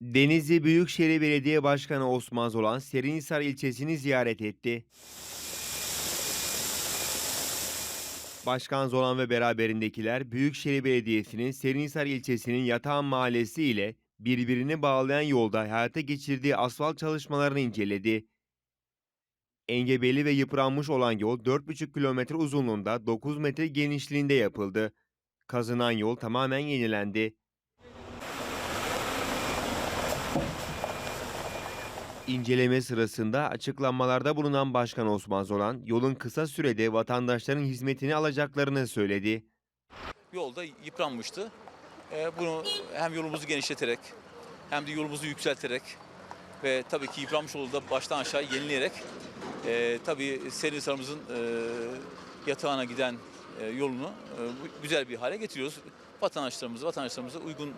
Denizli Büyükşehir Belediye Başkanı Osman Zolan, Serinhisar ilçesini ziyaret etti. Başkan Zolan ve beraberindekiler Büyükşehir Belediyesi'nin Serinhisar ilçesinin Yatağan Mahallesi ile birbirini bağlayan yolda hayata geçirdiği asfalt çalışmalarını inceledi. Engebeli ve yıpranmış olan yol 4,5 kilometre uzunluğunda 9 metre genişliğinde yapıldı. Kazınan yol tamamen yenilendi. İnceleme sırasında açıklamalarda bulunan Başkan Osman Zolan, yolun kısa sürede vatandaşların hizmetini alacaklarını söyledi. yolda yıpranmıştı. Ee, bunu hem yolumuzu genişleterek hem de yolumuzu yükselterek ve tabii ki yıpranmış yolu da baştan aşağı yenileyerek e, tabii Serinhisar'ımızın e, yatağına giden yolunu güzel bir hale getiriyoruz. Vatandaşlarımıza, vatandaşlarımıza uygun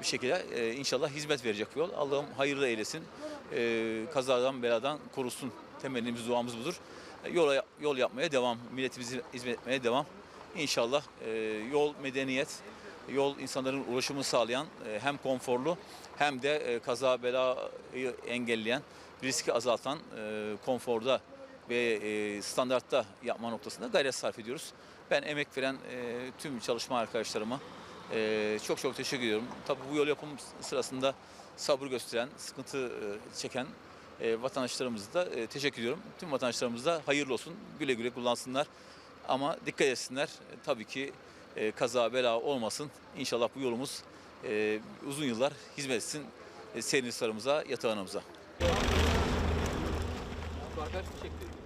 bir şekilde e, inşallah hizmet verecek yol. Allah'ım hayırlı eylesin. E, kazadan beladan korusun. Temennimiz, duamız budur. E, yola, yol yapmaya devam, milletimizi hizmet etmeye devam. İnşallah e, yol medeniyet, yol insanların ulaşımını sağlayan e, hem konforlu hem de e, kaza belayı engelleyen, riski azaltan e, konforda ve e, standartta yapma noktasında gayret sarf ediyoruz. Ben emek veren e, tüm çalışma arkadaşlarıma e, çok çok teşekkür ediyorum. Tabii bu yol yapım sırasında sabır gösteren, sıkıntı e, çeken e, vatandaşlarımıza da e, teşekkür ediyorum. Tüm vatandaşlarımız da hayırlı olsun, güle güle kullansınlar. Ama dikkat etsinler. E, Tabii ki e, kaza bela olmasın. İnşallah bu yolumuz e, uzun yıllar hizmet etsin e, Serinhisar'ımıza, yatağanımıza. Arkadaş çekti.